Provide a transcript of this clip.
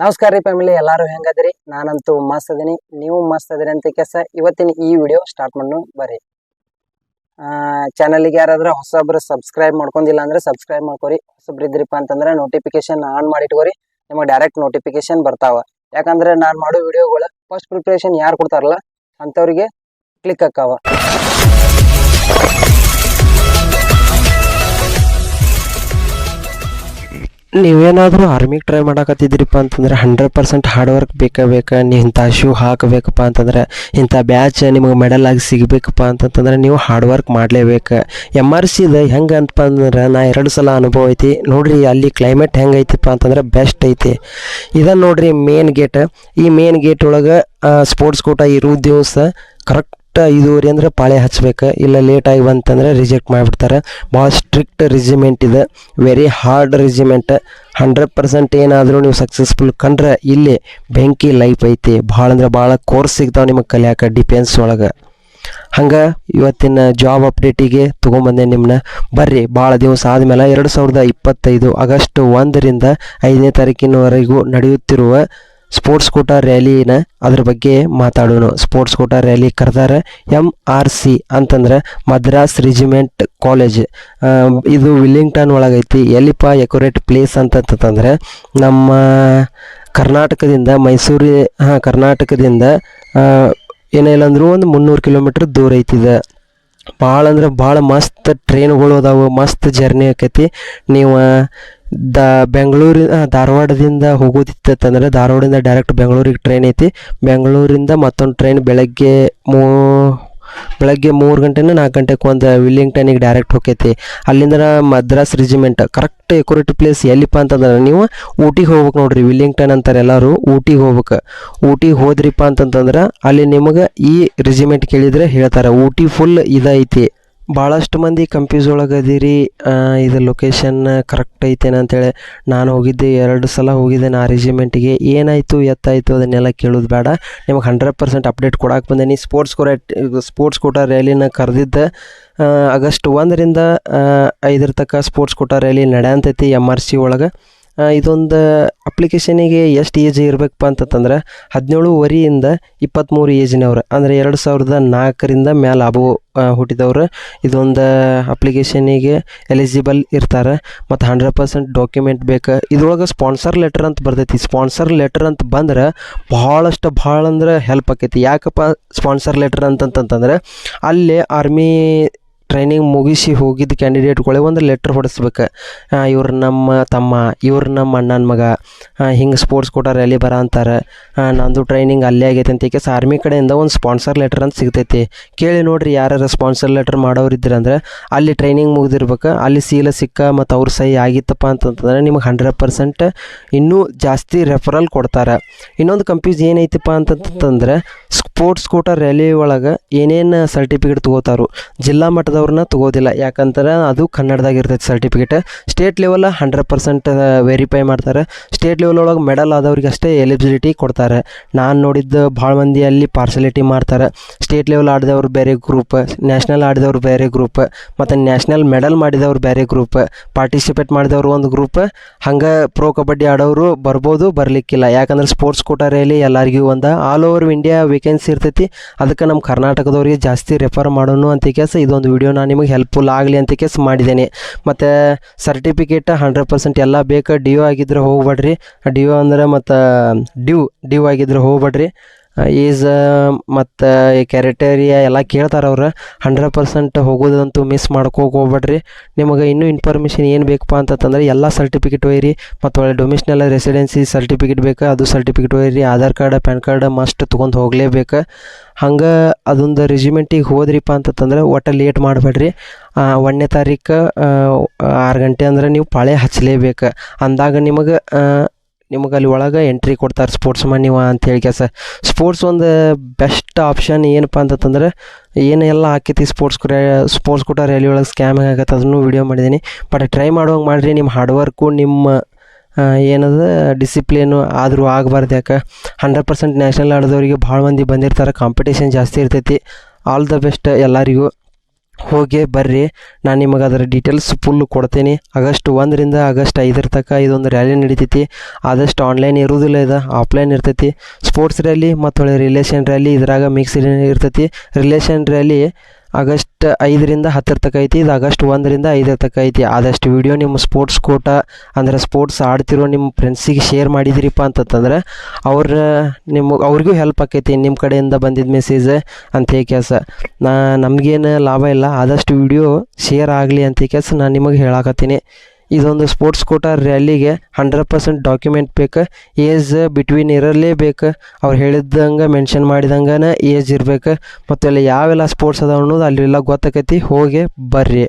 ನಮಸ್ಕಾರ ರೀ ಫ್ಯಾಮಿಲಿ ಎಲ್ಲರೂ ಹೆಂಗದ್ರಿ? ನಾನಂತೂ ಮಸ್ತ್ ಅದೀನಿ ನೀವು ಮಸ್ತ್ ಅದೀರಿ ಅಂತ ಕೆಸ ಇವತ್ತಿನ ಈ ವಿಡಿಯೋ ಸ್ಟಾರ್ಟ್ ಮಾಡು ಬರ್ರಿ. ಚಾನಲ್ಗೆ ಯಾರಾದರೂ ಹೊಸಬ್ರು ಸಬ್ಸ್ಕ್ರೈಬ್ ಮಾಡ್ಕೊಂಡಿಲ್ಲ ಅಂದ್ರೆ ಸಬ್ಸ್ಕ್ರೈಬ್ ಮಾಡ್ಕೊರಿ. ಹೊಸಬ್ರು ಇದ್ರಿಪ್ಪ ಅಂತಂದ್ರೆ ನೋಟಿಫಿಕೇಶನ್ ಆನ್ ಮಾಡಿ ಇಟ್ಕೋರಿ ನಿಮಗೆ ಡೈರೆಕ್ಟ್ ನೋಟಿಫಿಕೇಶನ್ ಬರ್ತಾವ. ಯಾಕಂದ್ರೆ ನಾನು ಮಾಡೋ ವಿಡಿಯೋಗಳು ಫಸ್ಟ್ ಪ್ರಿಪ್ರೇಷನ್ ಯಾರು ಕೊಡ್ತಾರಲ್ಲ, ಅಂಥವ್ರಿಗೆ ಕ್ಲಿಕ್ ಆಕ್ಕಾವ ನೀವೇನಾದರೂ ಆರ್ಮಿಗೆ ಟ್ರೈ ಮಾಡಕತ್ತಿದ್ದೀರಿಪ್ಪ ಅಂತಂದ್ರೆ ಹಂಡ್ರೆಡ್ ಪರ್ಸೆಂಟ್ ಹಾರ್ಡ್ ವರ್ಕ್ ಬೇಕೇ ಬೇಕು ನೀವು ಇಂಥ ಶೂ ಹಾಕಬೇಕಪ್ಪ ಅಂತಂದ್ರೆ, ಇಂಥ ಬ್ಯಾಚ್ ನಿಮಗೆ ಮೆಡಲ್ ಆಗಿ ಸಿಗಬೇಕಪ್ಪ ಅಂತಂತಂದ್ರೆ ನೀವು ಹಾರ್ಡ್ ವರ್ಕ್ ಮಾಡಲೇಬೇಕು. ಎಂ ಆರ್ ಸಿದು ಹೆಂಗೆ ಅಂತಪ್ಪ ಅಂದ್ರೆ ನಾ ಎರಡು ಸಲ ಅನುಭವ ಐತಿ. ನೋಡಿರಿ ಅಲ್ಲಿ ಕ್ಲೈಮೇಟ್ ಹೆಂಗೆ ಐತಿಪ್ಪ ಅಂತಂದ್ರೆ ಬೆಸ್ಟ್ ಐತಿ. ಇದನ್ನು ನೋಡಿರಿ ಮೇನ್ ಗೇಟ್ ಈ ಮೇನ್ ಗೇಟ್ ಒಳಗೆ ಸ್ಪೋರ್ಟ್ಸ್ ಕೋಟ ಇರೋ ದಿವಸ ಕರೆಕ್ಟ್ ಐದೂವರೆ ಅಂದರೆ ಪಾಳೆ ಹಚ್ಬೇಕು. ಇಲ್ಲ ಲೇಟಾಗಿ ಬಂತಂದ್ರೆ ರಿಜೆಕ್ಟ್ ಮಾಡಿಬಿಡ್ತಾರೆ. ಭಾಳ ಸ್ಟ್ರಿಕ್ಟ್ ರಿಜಿಮೆಂಟ್ ಇದೆ. Very hard regiment hundred percent ಏನಾದರೂ ನೀವು ಸಕ್ಸಸ್ಫುಲ್ ಕಂಡ್ರೆ ಇಲ್ಲಿ ಬೆಂಕಿ ಲೈಫ್ ಐತಿ. ಭಾಳ ಅಂದ್ರೆ ಭಾಳ ಕೋರ್ಸ್ ಸಿಗ್ತಾವೆ ನಿಮಗೆ ಕಲಿಯಾಕ ಡಿಫೆನ್ಸ್ ಒಳಗೆ. ಹಂಗೆ ಇವತ್ತಿನ ಜಾಬ್ ಅಪ್ಡೇಟಿಗೆ ತೊಗೊಂಬಂದೆ ನಿಮ್ಮನ್ನ ಬರ್ರಿ ಭಾಳ ದಿವಸ ಆದಮೇಲೆ ಎರಡು ಸಾವಿರದ ಇಪ್ಪತ್ತೈದು ಆಗಸ್ಟ್ ಒಂದರಿಂದ ಐದನೇ ತಾರೀಕಿನವರೆಗೂ ನಡೆಯುತ್ತಿರುವ ಸ್ಪೋರ್ಟ್ಸ್ ಕೋಟಾ ರ್ಯಾಲಿನ ಅದ್ರ ಬಗ್ಗೆ ಮಾತಾಡೋಣ. ಸ್ಪೋರ್ಟ್ಸ್ ಕೋಟಾ ರ್ಯಾಲಿ ಕರೆದಾರ ಎಂ ಆರ್ ಸಿ ಅಂತಂದ್ರೆ ಮದ್ರಾಸ್ ರೆಜಿಮೆಂಟ್ ಕಾಲೇಜ್ ಇದು ವಿಲ್ಲಿಂಗ್ಟನ್ ಒಳಗೈತಿ ಎಲ್ಲಿಪ್ಪ ಎಕೋರೇಟ್ ಪ್ಲೇಸ್ ಅಂತಂತಂದ್ರೆ ನಮ್ಮ ಕರ್ನಾಟಕದಿಂದ ಮೈಸೂರು, ಹಾಂ, ಕರ್ನಾಟಕದಿಂದ ಏನಿಲ್ಲ ಅಂದರೂ ಒಂದು ಮುನ್ನೂರು ಕಿಲೋಮೀಟ್ರ್ ದೂರ ಐತಿದೆ ಭಾಳ ಅಂದ್ರೆ ಭಾಳ ಮಸ್ತ್ ಟ್ರೈನ್ಗಳು ಅದಾವು, ಮಸ್ತ್ ಜರ್ನಿ ಆಕೈತಿ. ನೀವು ದ ಬೆಂಗಳೂರು ಆ, ಧಾರವಾಡದಿಂದ ಹೋಗೋದಿತ್ತಂದರೆ ಧಾರವಾಡದಿಂದ ಡೈರೆಕ್ಟ್ ಬೆಂಗಳೂರಿಗೆ ಟ್ರೈನ್ ಐತಿ. ಬೆಂಗಳೂರಿಂದ ಮತ್ತೊಂದು ಟ್ರೈನ್ ಬೆಳಗ್ಗೆ ಮೂ ಬೆಳಗ್ಗೆ ಮೂರು ಗಂಟೆನ ನಾಲ್ಕು ಗಂಟೆಗೆ ಒಂದು ವಿಲ್ಲಿಂಗ್ಟನಿಗೆ ಡೈರೆಕ್ಟ್ ಹೋಗೈತಿ ಅಲ್ಲಿಂದ Madras regiment correct accurate place ಎಲ್ಲಿಪ್ಪ ಅಂತಂದ್ರೆ ನೀವು ಊಟಿಗೆ ಹೋಗ್ಬೇಕು ನೋಡ್ರಿ. ವಿಲ್ಲಿಂಗ್ಟನ್ ಅಂತಾರೆ ಎಲ್ಲರೂ ಊಟಿಗೆ ಹೋಗ್ಬೇಕು. ಊಟಿಗೆ ಹೋದ್ರಿಪ್ಪ ಅಂತಂತಂದ್ರೆ ಅಲ್ಲಿ ನಿಮಗೆ ಈ ರೆಜಿಮೆಂಟ್ ಕೇಳಿದ್ರೆ ಹೇಳ್ತಾರೆ. ಊಟಿ ಫುಲ್ ಇದೈತಿ ಭಾಳಷ್ಟು ಮಂದಿ ಕನ್ಫ್ಯೂಸ್ ಒಳಗದಿರಿ ಇದು ಲೊಕೇಶನ್ ಕರೆಕ್ಟ್ ಐತೇನ ಅಂತೇಳಿ ನಾನು ಹೋಗಿದ್ದೆ, ಎರಡು ಸಲ ಹೋಗಿದ್ದೆ ಆ ರೆಜಿಮೆಂಟಿಗೆ ಏನಾಯಿತು, ಎತ್ತಾಯಿತು ಅದನ್ನೆಲ್ಲ ಕೇಳೋದು ಬೇಡ. ನಿಮಗೆ ಹಂಡ್ರೆಡ್ ಪರ್ಸೆಂಟ್ ಅಪ್ಡೇಟ್ ಕೊಡಕ್ಕೆ ಬಂದೇನಿ. ಸ್ಪೋರ್ಟ್ಸ್ ಕೋಟ ಸ್ಪೋರ್ಟ್ಸ್ ಕೋಟ ರ್ಯಾಲಿನ ಕರೆದಿದ್ದ ಆಗಸ್ಟ್ ಒಂದರಿಂದ ಐದರ ತನಕ ಸ್ಪೋರ್ಟ್ಸ್ ಕೋಟ ರ್ಯಾಲಿ ನಡೆಯಂತೈತಿ ಎಂ ಆರ್ ಸಿ ಒಳಗೆ. ಇದೊಂದು ಅಪ್ಲಿಕೇಶನಿಗೆ ಎಷ್ಟು ಏಜ್ ಇರಬೇಕಪ್ಪ ಅಂತಂದ್ರೆ ಹದಿನೇಳುವರೆಯಿಂದ ಇಪ್ಪತ್ತ್ಮೂರು ಏಜಿನವ್ರು ಅಂದರೆ ಎರಡು ಸಾವಿರದ ನಾಲ್ಕರಿಂದ ಮ್ಯಾಲೆ ಅಬೋ ಹುಟ್ಟಿದವರು. ಇದೊಂದು ಅಪ್ಲಿಕೇಶನಿಗೆ ಎಲಿಜಿಬಲ್ ಇರ್ತಾರೆ. ಮತ್ತು ಹಂಡ್ರೆಡ್ ಪರ್ಸೆಂಟ್ ಡಾಕ್ಯುಮೆಂಟ್ ಬೇಕು. ಇದ್ರೊಳಗೆ ಸ್ಪಾನ್ಸರ್ ಲೆಟರ್ ಅಂತ ಬರ್ತೈತಿ. ಸ್ಪಾನ್ಸರ್ ಲೆಟರ್ ಅಂತ ಬಂದ್ರೆ ಭಾಳಷ್ಟು ಭಾಳ ಅಂದ್ರೆ ಹೆಲ್ಪ್ ಆಕೈತಿ. ಯಾಕಪ್ಪ ಸ್ಪಾನ್ಸರ್ ಲೆಟರ್ ಅಂತಂತಂದ್ರೆ ಅಲ್ಲಿ ಆರ್ಮಿ ಟ್ರೈನಿಂಗ್ ಮುಗಿಸಿ ಹೋಗಿದ್ದ ಕ್ಯಾಂಡಿಡೇಟ್ಗಳೇ ಒಂದು ಲೆಟ್ರ್ ಹೊಡಿಸ್ಬೇಕು. ಇವ್ರು ನಮ್ಮ ತಮ್ಮ, ಇವ್ರು ನಮ್ಮ ಅಣ್ಣನ ಮಗ ಹಿಂಗೆ ಸ್ಪೋರ್ಟ್ಸ್ ಕೋಟ ರ್ಯಾಲಿ ಬರ ಅಂತಾರೆ. ನಂದು ಟ್ರೈನಿಂಗ್ ಅಲ್ಲೇ ಆಗೈತೆ ಅಂತ ಕೇಸ್ ಆರ್ಮಿ ಕಡೆಯಿಂದ ಒಂದು ಸ್ಪಾನ್ಸರ್ ಲೆಟ್ರ್ ಅಂತ ಸಿಗ್ತೈತಿ. ಕೇಳಿ ನೋಡಿರಿ ಯಾರು ಸ್ಪಾನ್ಸರ್ ಲೆಟ್ರ್ ಮಾಡೋರು ಇದ್ರಂದ್ರೆ ಅಲ್ಲಿ ಟ್ರೈನಿಂಗ್ ಮುಗಿದಿರ್ಬೇಕು, ಅಲ್ಲಿ ಸೀಲ ಸಿಕ್ಕ ಮತ್ತು ಅವ್ರ ಸಹಿ ಆಗಿತ್ತಪ್ಪ ಅಂತಂತಂದ್ರೆ ನಿಮಗೆ ಹಂಡ್ರೆಡ್ ಪರ್ಸೆಂಟ್ ಇನ್ನೂ ಜಾಸ್ತಿ ರೆಫರಲ್ ಕೊಡ್ತಾರೆ. ಇನ್ನೊಂದು ಕಂಪ್ಯೂಸ್ ಏನೈತಪ್ಪ ಅಂತಂತಂದ್ರೆ ಸ್ಪೋರ್ಟ್ಸ್ ಕೋಟ ರ್ಯಾಲಿ ಒಳಗೆ ಏನೇನು ಸರ್ಟಿಫಿಕೇಟ್ ತೊಗೋತಾರೋ ಜಿಲ್ಲಾ ಮಟ್ಟದವ್ರನ್ನ ತೊಗೋದಿಲ್ಲ. ಯಾಕಂದ್ರೆ ಅದು ಕನ್ನಡದಾಗ ಇರ್ತೈತೆ certificate state level hundred percent verify ಮಾಡ್ತಾರೆ. ಸ್ಟೇಟ್ ಲೆವೆಲ್ ಒಳಗೆ ಮೆಡಲ್ ಆದವ್ರಿಗೆ ಅಷ್ಟೇ ಎಲಿಜಿಬಿಲಿಟಿ ಕೊಡ್ತಾರೆ. ನಾನು ನೋಡಿದ್ದು ಭಾಳ ಮಂದಿ ಅಲ್ಲಿ ಪಾರ್ಸಲಿಟಿ ಮಾಡ್ತಾರೆ. ಸ್ಟೇಟ್ ಲೆವೆಲ್ ಆಡಿದವ್ರು ಬೇರೆ ಗ್ರೂಪ್ ನ್ಯಾಷನಲ್ ಆಡಿದವ್ರು ಬೇರೆ ಗ್ರೂಪ್ ಮತ್ತು ನ್ಯಾಷನಲ್ ಮೆಡಲ್ ಮಾಡಿದವ್ರು ಬೇರೆ ಗ್ರೂಪ್ ಪಾರ್ಟಿಸಿಪೇಟ್ ಮಾಡಿದವ್ರು ಒಂದು ಗ್ರೂಪ್ ಹಂಗೆ ಪ್ರೋ ಕಬಡ್ಡಿ ಆಡೋರು ಬರ್ಬೋದು, ಬರಲಿಕ್ಕಿಲ್ಲ. ಯಾಕಂದ್ರೆ ಸ್ಪೋರ್ಟ್ಸ್ ಕೋಟಾರೆಯಲ್ಲಿ ರ್ಯಾಲಿ ಎಲ್ಲರಿಗೂ ಒಂದು. ಆಲ್ ಓವರ್ ಇಂಡಿಯಾ ವೇಕೆನ್ಸಿ ಇರ್ತೈತಿ. ಅದಕ್ಕೆ ನಮ್ಮ ಕರ್ನಾಟಕದವ್ರಿಗೆ ಜಾಸ್ತಿ ರೆಫರ್ ಮಾಡೋಣ ಅಂತ ಕೆಲಸ. ಇದೊಂದು ವಿಡಿಯೋ ನಾನು ನಿಮಗೆ ಹೆಲ್ಪ್ಫುಲ್ ಆಗಲಿ ಅಂತ ಕೇಸ್ ಮಾಡಿದ್ದೇನೆ. ಮತ್ತು ಸರ್ಟಿಫಿಕೇಟ್ ಹಂಡ್ರೆಡ್ ಪರ್ಸೆಂಟ್ ಎಲ್ಲ ಬೇಕು? ಡಿ ಯು ಆಗಿದ್ರೆ ಹೋಗ್ಬೇಡ್ರಿ. ಡಿ ಯು ಅಂದ್ರೆ ಮತ್ತು ಡ್ಯೂ ಡ್ಯೂ ಆಗಿದ್ರೆ ಹೋಗ್ಬೇಡ್ರಿ. ಈಸ್ ಮತ್ತು ಕ್ಯಾರೆಟೇರಿಯಾ ಎಲ್ಲ ಕೇಳ್ತಾರೆ ಅವ್ರು. ಹಂಡ್ರೆಡ್ ಪರ್ಸೆಂಟ್ ಹೋಗೋದಂತೂ ಮಿಸ್ ಮಾಡ್ಕೋಕೆ ಹೋಗ್ಬೇಡ್ರಿ. ನಿಮಗೆ ಇನ್ನೂ ಇನ್ಫಾರ್ಮೇಷನ್ ಏನು ಬೇಕಪ್ಪ ಅಂತಂತಂದ್ರೆ ಎಲ್ಲ ಸರ್ಟಿಫಿಕೇಟ್ ಒಯ್ಯಿರಿ ಮತ್ತು ಒಳ್ಳೆ ಡೊಮಿಷನಲ್ ರೆಸಿಡೆನ್ಸಿ ಸರ್ಟಿಫಿಕೇಟ್ ಬೇಕು, ಅದು ಸರ್ಟಿಫಿಕೇಟ್ ಒಯ್ಯಿರಿ Aadhaar card, PAN card must ತೊಗೊಂಡು ಹೋಗಲೇಬೇಕು. ಹಂಗೆ ಅದೊಂದು ರೆಜಿಮೆಂಟಿಗೆ ಹೋದ್ರಿಪ್ಪ ಅಂತಂತಂದ್ರೆ ಒಟ್ಟು ಲೇಟ್ ಮಾಡಬೇಡ್ರಿ. ಒಂದನೇ ತಾರೀಕು ಆರು ಗಂಟೆ ಅಂದ್ರೆ ನೀವು ಪಾಳೆ ಹಚ್ಚಲೇಬೇಕು ಅಂದಾಗ ನಿಮಗೆ ನಿಮಗೆ ಅಲ್ಲಿ ಒಳಗೆ ಎಂಟ್ರಿ ಕೊಡ್ತಾರೆ ಸ್ಪೋರ್ಟ್ಸ್ ಮನ್ ನೀವು ಅಂತೇಳಿ ಕೆಲಸ. ಸ್ಪೋರ್ಟ್ಸ್ ಒಂದು ಬೆಸ್ಟ್ ಆಪ್ಷನ್ ಏನಪ್ಪ ಅಂತಂದ್ರೆ ಏನೆಲ್ಲ ಆಕೈತಿ ಸ್ಪೋರ್ಟ್ಸ್ ಸ್ಪೋರ್ಟ್ಸ್ ಕೂಡ ರ್ಯಾಲಿ ಒಳಗೆ ಸ್ಕ್ಯಾಮ್ ಆಗತ್ತೆ ಅದನ್ನು ವೀಡಿಯೋ ಮಾಡಿದ್ದೀನಿ ಬಟ್ ಟ್ರೈ ಮಾಡೋಂಗೆ ಮಾಡಿರಿ ನಿಮ್ಮ ಹಾರ್ಡ್ ವರ್ಕು ನಿಮ್ಮ ಏನದ ಡಿಸಿಪ್ಲಿನು ಆದರೂ ಆಗಬಾರ್ದು ಯಾಕೆ? ಹಂಡ್ರೆಡ್ ಪರ್ಸೆಂಟ್ ನ್ಯಾಷನಲ್ ಆಡಿದವರಿಗೆ ಭಾಳ ಮಂದಿ ಬಂದಿರ್ತಾರೆ ಕಾಂಪಿಟೇಷನ್ ಜಾಸ್ತಿ ಇರ್ತೈತಿ. ಆಲ್ ದ ಬೆಸ್ಟ್ ಎಲ್ಲರಿಗೂ. ಹೋಗಿ ಬರ್ರಿ. ನಾನು ನಿಮಗೆ ಅದರ ಡೀಟೇಲ್ಸ್ ಫುಲ್ ಕೊಡ್ತೀನಿ. ಆಗಸ್ಟ್ ಒಂದರಿಂದ ಆಗಸ್ಟ್ ಐದರ ತನಕ ಇದೊಂದು ರ್ಯಾಲಿ ನಡೀತೈತಿ. ಆದಷ್ಟು ಆನ್ಲೈನ್ ಇರುವುದಿಲ್ಲ ಇದು ಆಫ್ಲೈನ್ ಇರ್ತೈತಿ. ಸ್ಪೋರ್ಟ್ಸ್ ರ್ಯಾಲಿ ಮತ್ತು ಒಳ್ಳೆ ರಿಲೇಷನ್ ರ್ಯಾಲಿ ಇದ್ರಾಗ ಮಿಕ್ಸ್ ಇರ್ತೈತಿ. ರಿಲೇಷನ್ ರ್ಯಾಲಿ ಆಗಸ್ಟ್ ಐದರಿಂದ ಹತ್ತರ ತನಕ ಐತಿ ಇದು ಆಗಸ್ಟ್ ಒಂದರಿಂದ ಐದರ ತನಕ ಐತಿ ಆದಷ್ಟು ವಿಡಿಯೋ ನಿಮ್ಮ ಸ್ಪೋರ್ಟ್ಸ್ ಕೋಟ, ಅಂದ್ರೆ ಸ್ಪೋರ್ಟ್ಸ್ ಆಡ್ತಿರೋ ನಿಮ್ಮ ಫ್ರೆಂಡ್ಸಿಗೆ ಶೇರ್ ಮಾಡಿದಿರಿಪ್ಪ ಅಂತಂತಂದ್ರೆ, ಅವ್ರ, ನಿಮ್ಮ, ಅವ್ರಿಗೂ ಹೆಲ್ಪ್ ಆಕೈತಿ, ನಿಮ್ಮ ಕಡೆಯಿಂದ ಬಂದಿದ್ದ ಮೆಸೇಜ್ ಅಂತ ಕೆಲಸ. ನಾ, ನಮಗೇನು ಲಾಭ ಇಲ್ಲ, ಆದಷ್ಟು ವಿಡಿಯೋ ಶೇರ್ ಆಗಲಿ ಅಂತ ಕೆಲಸ ನಾನು ನಿಮಗೆ ಹೇಳಾಕತ್ತೀನಿ. ಇದೊಂದು ಸ್ಪೋರ್ಟ್ಸ್ ಕೋಟ ರ್ಯಾಲಿಗೆ ಹಂಡ್ರೆಡ್ ಪರ್ಸೆಂಟ್ ಡಾಕ್ಯುಮೆಂಟ್ ಬೇಕು. ಏಜ್ ಬಿಟ್ವೀನ್ ಇರಲೇಬೇಕು ಅವ್ರು ಹೇಳಿದಂಗೆ ಮೆನ್ಷನ್ ಮಾಡಿದಂಗೆ ಏಜ್ ಇರಬೇಕು. ಮತ್ತು ಅಲ್ಲಿ ಯಾವೆಲ್ಲ ಸ್ಪೋರ್ಟ್ಸ್ ಅದಾವ ಅನ್ನೋದು ಅಲ್ಲೆಲ್ಲ ಗೊತ್ತಾಕೈತಿ. ಹೋಗಿ ಬರ್ರಿ.